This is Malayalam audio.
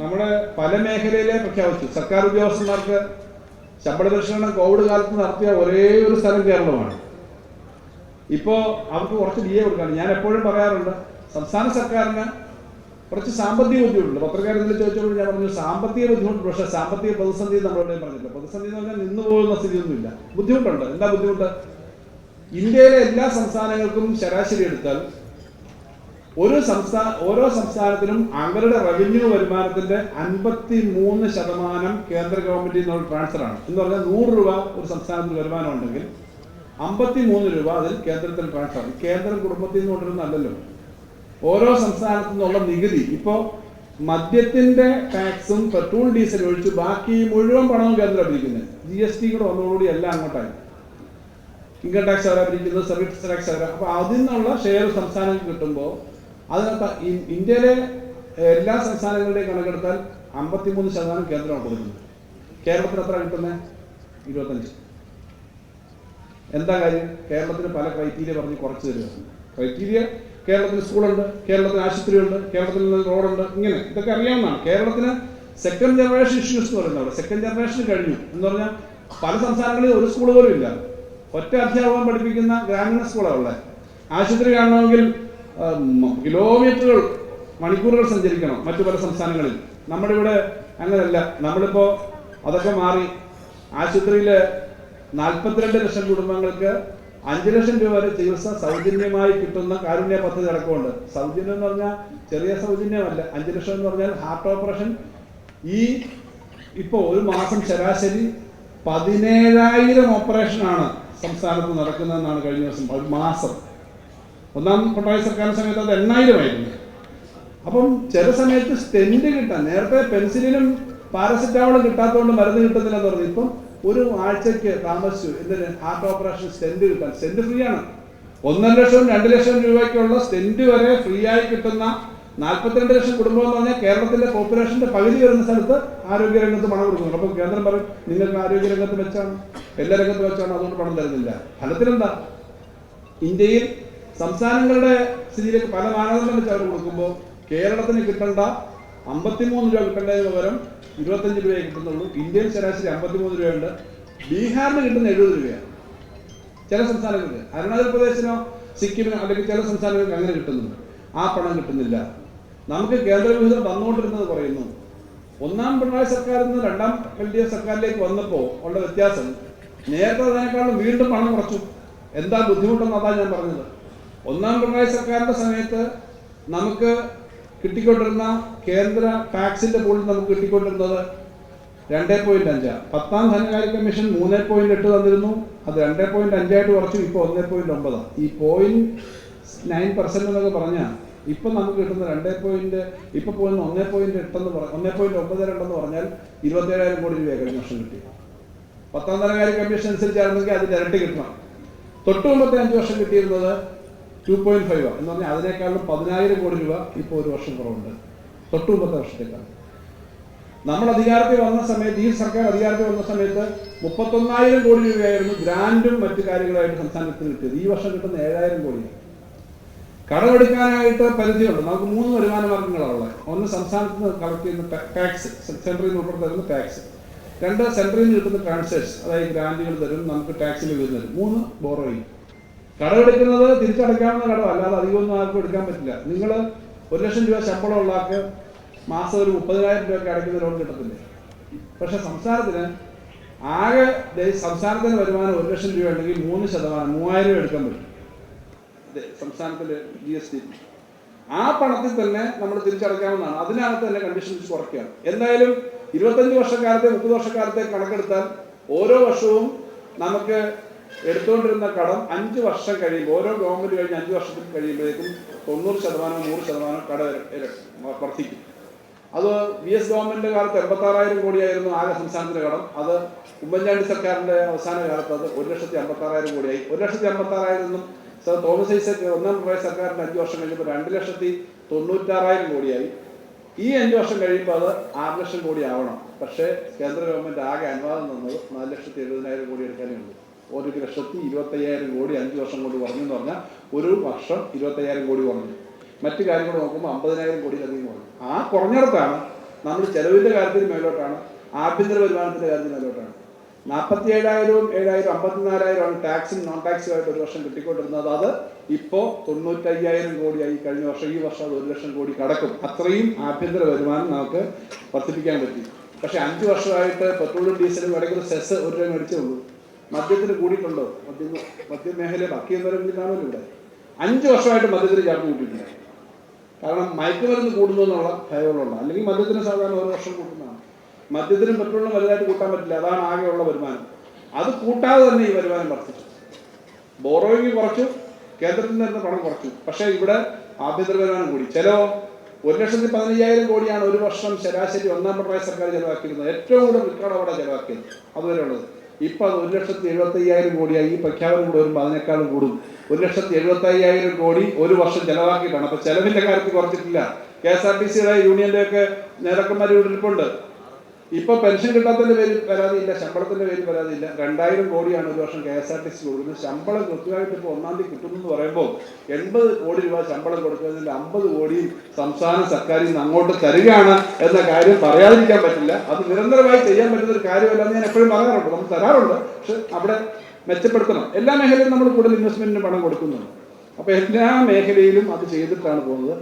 നമ്മുടെ പല മേഖലയിലെ പ്രഖ്യാപിച്ചു. സർക്കാർ ഉദ്യോഗസ്ഥന്മാർക്ക് ശമ്പള പരിഷ്കരണം കോവിഡ് കാലത്ത് നടത്തിയ ഒരേ ഒരു സ്ഥലം കേരളമാണ്. ഇപ്പോ അവർക്ക് കുറച്ച് ഡി എ കൊടുക്കാണ് ഞാൻ എപ്പോഴും പറയാറുണ്ട് സംസ്ഥാന സർക്കാരിന് കുറച്ച് സാമ്പത്തിക ബുദ്ധിമുട്ടുണ്ട്. പത്രക്കാരത്തിൽ ചോദിച്ചപ്പോൾ ഞാൻ പറഞ്ഞു സാമ്പത്തിക ബുദ്ധിമുട്ട് പക്ഷേ സാമ്പത്തിക പ്രതിസന്ധി നമ്മളോട് പറഞ്ഞില്ല പ്രതിസന്ധി എന്ന് പറഞ്ഞാൽ നിന്നു പോകുന്ന സ്ഥിതിയൊന്നുമില്ല. ബുദ്ധിമുട്ടുണ്ട്. എന്താ ബുദ്ധിമുട്ട്? ഇന്ത്യയിലെ എല്ലാ സംസ്ഥാനങ്ങൾക്കും ശരാശരി എടുത്താൽ ഒരു സംസ്ഥാന ഓരോ സംസ്ഥാനത്തിനും അവരുടെ റവന്യൂ വരുമാനത്തിന്റെ അൻപത്തി മൂന്ന് ശതമാനം കേന്ദ്ര ഗവൺമെന്റിൽ നിന്ന് ട്രാൻസ്ഫർ ആണ്. എന്ന് പറഞ്ഞാൽ നൂറ് രൂപ ഒരു സംസ്ഥാനത്തിന് വരുമാനം ഉണ്ടെങ്കിൽ അമ്പത്തി മൂന്ന് രൂപ അതിൽ കേന്ദ്രത്തിൽ ട്രാൻസ്ഫർ കേന്ദ്രം കുടുംബത്തിൽ നിന്ന് കൊണ്ടുവരുന്നല്ലോ ഓരോ സംസ്ഥാനത്തു നിന്നുള്ള നികുതി. ഇപ്പോ മദ്യത്തിന്റെ ടാക്സും പെട്രോൾ ഡീസൽ ഒഴിച്ച് ബാക്കി മുഴുവൻ പണവും കേന്ദ്രം പിരിക്കുന്നത്. ജി എസ് ടി കൂടെ വന്നതോടുകൂടി എല്ലാം അങ്ങോട്ടായി. ഇൻകം ടാക്സ് അവരാ പിരിക്കുന്നത് സർവീസ് ടാക്സ് അവരാ. അപ്പൊ അതിൽ നിന്നുള്ള ഷെയർ സംസ്ഥാനങ്ങൾക്ക് കിട്ടുമ്പോൾ ഇ- ഇന്ത്യയിലെ എല്ലാ സംസ്ഥാനങ്ങളുടെയും കണക്കെടുത്താൽ അമ്പത്തിമൂന്ന് ശതമാനം കേന്ദ്രമാണ് കൊടുക്കുന്നത് കേരളത്തിന് എത്ര കിട്ടുന്നത് ഇരുപത്തഞ്ച്. എന്താ കാര്യം? കേരളത്തിന് പല ക്രൈറ്റീരിയ പറഞ്ഞ് കുറച്ച് തരിക ക്രൈറ്റീരിയ കേരളത്തിന് സ്കൂളുണ്ട് കേരളത്തിന് ആശുപത്രിയുണ്ട് കേരളത്തിൽ റോഡുണ്ട് ഇങ്ങനെ. ഇതൊക്കെ അറിയാവുന്നതാണ്. കേരളത്തിന് സെക്കൻഡ് ജനറേഷൻ ഇഷ്യൂസ് എന്ന് പറയുന്നത് അവിടെ. സെക്കൻഡ് ജനറേഷൻ കഴിഞ്ഞു. എന്ന് പറഞ്ഞാൽ പല സംസ്ഥാനങ്ങളിൽ ഒരു സ്കൂൾ പോലും ഇല്ല. ഒറ്റ അധ്യാപകം പഠിപ്പിക്കുന്ന ഗ്രാമീണ സ്കൂളാണ് ഉള്ളത്. ആശുപത്രി കാണണമെങ്കിൽ കിലോമീറ്ററുകൾ മണിക്കൂറുകൾ സഞ്ചരിക്കണം മറ്റു പല സംസ്ഥാനങ്ങളിൽ. നമ്മുടെ ഇവിടെ അങ്ങനെയല്ല. നമ്മളിപ്പോ അതൊക്കെ മാറി. ആശുപത്രിയിൽ നാൽപ്പത്തിരണ്ട് ലക്ഷം കുടുംബങ്ങൾക്ക് അഞ്ച് ലക്ഷം രൂപ വരെ ചികിത്സ സൗജന്യമായി കിട്ടുന്ന കാരുണ്യ പദ്ധതി അടക്കമുണ്ട്. സൗജന്യം എന്ന് പറഞ്ഞാൽ ചെറിയ സൗജന്യമല്ല. അഞ്ച് ലക്ഷം എന്ന് പറഞ്ഞാൽ ഹാർട്ട് ഓപ്പറേഷൻ. ഈ ഇപ്പോ ഒരു മാസം ശരാശരി പതിനേഴായിരം ഓപ്പറേഷനാണ് സംസ്ഥാനത്ത് നടക്കുന്നതെന്നാണ് കഴിഞ്ഞ ദിവസം ഒരു മാസം. ഒന്നാം പിണറായി സർക്കാരിന്റെ സമയത്ത് അത് എണ്ണായിരമായിരുന്നു. അപ്പം ചില സമയത്ത് സ്റ്റെന്റ് കിട്ടാൻ നേരത്തെ പെൻസിലിനും പാരസെറ്റാമോളും കിട്ടാത്തതുകൊണ്ട് മരുന്ന് കിട്ടുന്നില്ലെന്ന് പറഞ്ഞു. ഇപ്പം ഒരു ആഴ്ചക്ക് താമസിച്ചു എന്തിന്? ഹാർട്ട് ഓപ്പറേഷൻ സ്റ്റെന്റ് കിട്ടാൻ. സ്റ്റെന്റ് ഫ്രീ ആണ് ഒന്നര ലക്ഷം രണ്ട് ലക്ഷം രൂപയ്ക്കുള്ള സ്റ്റെന്റ് വരെ ഫ്രീ ആയി കിട്ടുന്ന നാൽപ്പത്തിരണ്ട് ലക്ഷം കുടുംബം എന്ന് പറഞ്ഞാൽ കേരളത്തിലെ പോപ്പുലേഷന്റെ പകുതി വരുന്ന സ്ഥലത്ത് ആരോഗ്യരംഗത്ത് പണം കൊടുക്കുന്നു അപ്പം കേന്ദ്രം പറയും നിങ്ങൾക്ക് ആരോഗ്യരംഗത്ത് വെച്ചാണ് എല്ലാ രംഗത്ത് വെച്ചാണ് അതുകൊണ്ട് പണം തരുന്നില്ല. ഫലത്തിലെന്താ? ഇന്ത്യയിൽ സംസ്ഥാനങ്ങളുടെ സ്ഥിതിയിലേക്ക് പല മാനദണ്ഡം വെച്ച് അവർ കൊടുക്കുമ്പോൾ കേരളത്തിന് കിട്ടേണ്ട അമ്പത്തിമൂന്ന് രൂപ കിട്ടേണ്ടതിന് പകരം ഇരുപത്തഞ്ച് രൂപയെ കിട്ടുന്നുള്ളൂ. ഇന്ത്യയിൽ ശരാശരി അമ്പത്തിമൂന്ന് രൂപയുണ്ട്. ബീഹാറിന് കിട്ടുന്ന എഴുപത് രൂപയാണ്. ചില സംസ്ഥാനങ്ങൾക്ക്. അരുണാചൽ പ്രദേശിനോ സിക്കിമിനോ അല്ലെങ്കിൽ ചില സംസ്ഥാനങ്ങൾക്ക് അങ്ങനെ കിട്ടുന്നുണ്ട്. ആ പണം കിട്ടുന്നില്ല. നമുക്ക് കേന്ദ്രവിഹിതം തന്നുകൊണ്ടിരുന്നത് പറയുന്നു. ഒന്നാം പിണറായി സർക്കാരിൽ നിന്ന് രണ്ടാം എൽ ഡി എഫ് സർക്കാരിലേക്ക് വന്നപ്പോൾ ഉള്ള വ്യത്യാസം നേരത്തെ അതിനേക്കാളും വീണ്ടും പണം കുറച്ചു. എന്താ ബുദ്ധിമുട്ടെന്ന് അതാ ഞാൻ പറഞ്ഞത്. ഒന്നാം പിണറായി സർക്കാരിന്റെ സമയത്ത് നമുക്ക് കിട്ടിക്കൊണ്ടിരുന്ന കേന്ദ്ര ടാക്സിന്റെ പോളിൽ നമുക്ക് കിട്ടിക്കൊണ്ടിരുന്നത് രണ്ടേ പോയിന്റ് അഞ്ചാ. പത്താം ധനകാര്യ കമ്മീഷൻ മൂന്നേ പോയിന്റ് എട്ട് തന്നിരുന്നു. അത് രണ്ടേ പോയിന്റ് അഞ്ചായിട്ട് കുറച്ചു ഇപ്പോൾ ഒന്നേ പോയിന്റ് ഒമ്പതാണ് ഈ പോയിന്റ് നയൻ പെർസെന്റ് എന്നൊക്കെ പറഞ്ഞാൽ ഇപ്പം നമുക്ക് കിട്ടുന്ന രണ്ടേ പോയിന്റ് ഇപ്പൊ പോകുന്ന ഒന്നേ പോയിന്റ് എട്ടെന്ന് പറ ഒന്നേ പോയിന്റ് ഒമ്പത് രണ്ടെന്ന് പറഞ്ഞാൽ ഇരുപത്തേഴായിരം കോടി രൂപ കഴിഞ്ഞ വർഷം കിട്ടി. പത്താം ധനകാര്യ കമ്മീഷൻ അനുസരിച്ചായിരുന്നെങ്കിൽ അതിന്റെ ഇരട്ടി കിട്ടണം. തൊട്ട് മുമ്പത്തെ അഞ്ച് വർഷം കിട്ടിയിരുന്നത് ടു പോയിന്റ് ഫൈവ് എന്ന് പറഞ്ഞാൽ അതിനേക്കാളും പതിനായിരം കോടി രൂപ ഇപ്പോൾ ഒരു വർഷം കുറവുണ്ട്. തൊട്ട് മുമ്പത്തെ വർഷത്തേക്കാൾ നമ്മൾ അധികാരത്തിൽ വന്ന സമയത്ത് ഈ സർക്കാർ അധികാരത്തിൽ വന്ന സമയത്ത് മുപ്പത്തൊന്നായിരം കോടി രൂപയായിരുന്നു ഗ്രാൻഡും മറ്റു കാര്യങ്ങളായിട്ട് സംസ്ഥാനത്തിന് കിട്ടിയത്. ഈ വർഷം കിട്ടുന്ന ഏഴായിരം കോടി കടമെടുക്കാനായിട്ട് പരിധിയുണ്ട്. നമുക്ക് മൂന്ന് വരുമാന മാർഗങ്ങളാണ് ഉള്ളത്. ഒന്ന് സംസ്ഥാനത്ത് നിന്ന് കളക്ട് ചെയ്യുന്ന ടാക്സ് സെൻട്രൽ നിന്ന് ഉൾപ്പെടെ തരുന്ന ടാക്സ് രണ്ട് സെൻട്രലിൽ നിന്ന് കിട്ടുന്ന ട്രാൻസേഴ്സ് അതായത് ഗ്രാൻഡുകൾ തരും നമുക്ക് ടാക്സിൽ വരുന്നത് മൂന്ന് ബോറോയിങ് കടമെടുക്കുന്നത് തിരിച്ചടയ്ക്കാവുന്ന കടം അല്ലാതെ അധികമൊന്നും ആർക്കും എടുക്കാൻ പറ്റില്ല. നിങ്ങൾ ഒരു ലക്ഷം രൂപ ശമ്പളം ഉള്ള ആൾക്ക് മാസം ഒരു മുപ്പതിനായിരം രൂപയൊക്കെ അടയ്ക്കുന്ന ലോൺ കിട്ടത്തില്ലേ? പക്ഷെ സംസ്ഥാനത്തിന് ആകെ സംസ്ഥാനത്തിന് വരുമാനം ഒരു ലക്ഷം രൂപ ഉണ്ടെങ്കിൽ മൂന്ന് ശതമാനം മൂവായിരം രൂപ എടുക്കാൻ പറ്റും. സംസ്ഥാനത്തിലെ ജി എസ് ടി ആ പണത്തിൽ തന്നെ നമ്മൾ തിരിച്ചടയ്ക്കാവുന്നതാണ്. അതിനകത്ത് തന്നെ കണ്ടീഷൻസ് കുറയ്ക്കുകയാണ്. എന്തായാലും ഇരുപത്തഞ്ച് വർഷക്കാലത്തെ മുപ്പത് വർഷക്കാലത്തെ കണക്കെടുത്താൽ ഓരോ വർഷവും നമുക്ക് എടുത്തുകൊണ്ടിരുന്ന കടം അഞ്ച് വർഷം കഴിയുമ്പോൾ ഓരോ ഗവൺമെന്റ് കഴിഞ്ഞ് അഞ്ച് വർഷത്തിൽ കഴിയുമ്പോഴേക്കും തൊണ്ണൂറ് ശതമാനം നൂറ് ശതമാനം കട വർദ്ധിക്കും. അത് വി എസ് ഗവൺമെന്റിന്റെ കാലത്ത് എൺപത്തി ആറായിരം കോടിയായിരുന്നു ആകെ സംസ്ഥാനത്തിന്റെ കടം. അത് ഉമ്മൻചാണ്ടി സർക്കാരിന്റെ അവസാന കാലത്ത് അത് ഒരു ലക്ഷത്തി അമ്പത്തി ആറായിരം കോടിയായി. ഒരു ലക്ഷത്തി അമ്പത്തി ആറായിരം നിന്നും സർ തോമസ് ഐസക് ഒന്നാം പിണറായി സർക്കാരിന്റെ അഞ്ച് വർഷം കഴിഞ്ഞപ്പോൾ രണ്ട് ലക്ഷത്തി തൊണ്ണൂറ്റാറായിരം കോടിയായി. ഈ അഞ്ച് വർഷം കഴിയുമ്പോൾ അത് ആറ് ലക്ഷം കോടി ആവണം. പക്ഷേ കേന്ദ്ര ഗവൺമെന്റ് ആകെ അനുവാദം തന്നത് നാല് ലക്ഷത്തി എഴുപതിനായിരം കോടി എടുക്കാനേ ഉള്ളൂ. ഒരു ലക്ഷത്തി ഇരുപത്തയ്യായിരം കോടി അഞ്ച് വർഷം കൊണ്ട് കുറഞ്ഞു എന്ന് പറഞ്ഞാൽ ഒരു വർഷം ഇരുപത്തയ്യായിരം കോടി കുറഞ്ഞു. മറ്റു കാര്യങ്ങൾ നോക്കുമ്പോൾ അമ്പതിനായിരം കോടിയിലധികം കുറഞ്ഞു. ആ കുറഞ്ഞിടത്താണ് നമ്മൾ ചെലവിന്റെ കാര്യത്തിൽ മേലോട്ടാണ് ആഭ്യന്തര വരുമാനത്തിന്റെ കാര്യത്തിൽ മേലോട്ടാണ്. നാൽപ്പത്തി ഏഴായിരവും ഏഴായിരം അമ്പത്തിനാലായിരമാണ് ടാക്സും നോൺ ടാക്സും ആയിട്ട് ഒരു വർഷം കിട്ടിക്കൊണ്ടിരുന്നത്. അത് ഇപ്പോൾ തൊണ്ണൂറ്റയ്യായിരം കോടിയായി കഴിഞ്ഞ വർഷം ഈ വർഷം അത് ഒരു ലക്ഷം കോടി കടക്കും. അത്രയും ആഭ്യന്തര വരുമാനം നമുക്ക് വർദ്ധിപ്പിക്കാൻ പറ്റി. പക്ഷേ അഞ്ച് വർഷമായിട്ട് പെട്രോളും ഡീസലും ഇടയ്ക്ക് സെസ് ഒരു രൂപ മേടിച്ചേ ഉള്ളൂ. മദ്യത്തിന് കൂടിയിട്ടുണ്ടോ? മദ്യം മദ്യമേഖല ബാക്കി എന്തെങ്കിലും കാണുമല്ലോ ഇവിടെ അഞ്ച് വർഷമായിട്ട് മദ്യത്തിന് ചാർജ് കൂട്ടിയിട്ടില്ല. കാരണം മയക്കുമരുന്ന് കൂടുന്നു എന്നുള്ള ഭയമുള്ള അല്ലെങ്കിൽ മദ്യത്തിന് സാധാരണ ഒരു വർഷം കൂട്ടുന്നതാണ്. മദ്യത്തിനും പെട്രോളിനും വലുതായിട്ട് കൂട്ടാൻ പറ്റില്ല. അതാണ് ആകെയുള്ള വരുമാനം. അത് കൂട്ടാതെ തന്നെ ഈ വരുമാനം വർദ്ധിച്ചു. ബോറോയിങ് കുറച്ചു കേന്ദ്രത്തിൽ നിന്ന് പണം കുറച്ചു. പക്ഷേ ഇവിടെ ആഭ്യന്തര വരുമാനം കൂടി. ചെലവോ ഒരു ലക്ഷത്തി പതിനയ്യായിരം കോടിയാണ് ഒരു വർഷം ശരാശരി ഒന്നാം പിണറായി സർക്കാർ ചെലവാക്കിയിരുന്നത്. ഏറ്റവും കൂടുതൽ റിക്കാർഡ് അവിടെ ചെലവാക്കിയത്. അതുവരെ ഇപ്പൊ ഒരു ലക്ഷത്തി എഴുപത്തി അയ്യായിരം കോടിയായി ഈ പ്രഖ്യാപനം കൂടെ വരുമ്പോൾ അതിനേക്കാളും കൂടും. ഒരു ലക്ഷത്തി എഴുപത്തി അയ്യായിരം കോടി ഒരു വർഷം ചെലവാക്കിയിട്ടാണ്. അപ്പൊ ചെലവിന്റെ കാര്യത്തിൽ കുറച്ചിട്ടില്ല. കെ എസ് ആർ ടി സിയുടെ യൂണിയന്റെ ഒക്കെ നേതാക്കന്മാർ ഇവിടെ ഇരിപ്പുണ്ട്. ഇപ്പൊ പെൻഷൻ കിട്ടാത്തതിന്റെ പേരിൽ പരാതിയില്ല ശമ്പളത്തിന്റെ പേരിൽ പരാതിയില്ല. രണ്ടായിരം കോടിയാണ് ഒരു വർഷം K S R T C കൊടുക്കുന്നത്. ശമ്പളം കൃത്യമായിട്ട് ഇപ്പോൾ ഒന്നാം തീയതി കിട്ടുമെന്ന് പറയുമ്പോൾ എൺപത് കോടി രൂപ ശമ്പളം കൊടുക്കുന്നതിൽ അമ്പത് കോടിയും സംസ്ഥാന സർക്കാരിൽ നിന്ന് അങ്ങോട്ട് തരികയാണ് എന്ന കാര്യം പറയാതിരിക്കാൻ പറ്റില്ല. അത് നിരന്തരമായി ചെയ്യാൻ പറ്റുന്ന ഒരു കാര്യമല്ല എന്ന് ഞാൻ എപ്പോഴും പറയാറുണ്ട്. നമ്മൾ തരാറുണ്ട് പക്ഷെ അവിടെ മെച്ചപ്പെടുത്തണം. എല്ലാ മേഖലയിലും നമ്മൾ കൂടുതൽ ഇൻവെസ്റ്റ്മെന്റിന് പണം കൊടുക്കുന്നുണ്ട്. അപ്പൊ എല്ലാ മേഖലയിലും അത് ചെയ്തിട്ടാണ് പോകുന്നത്.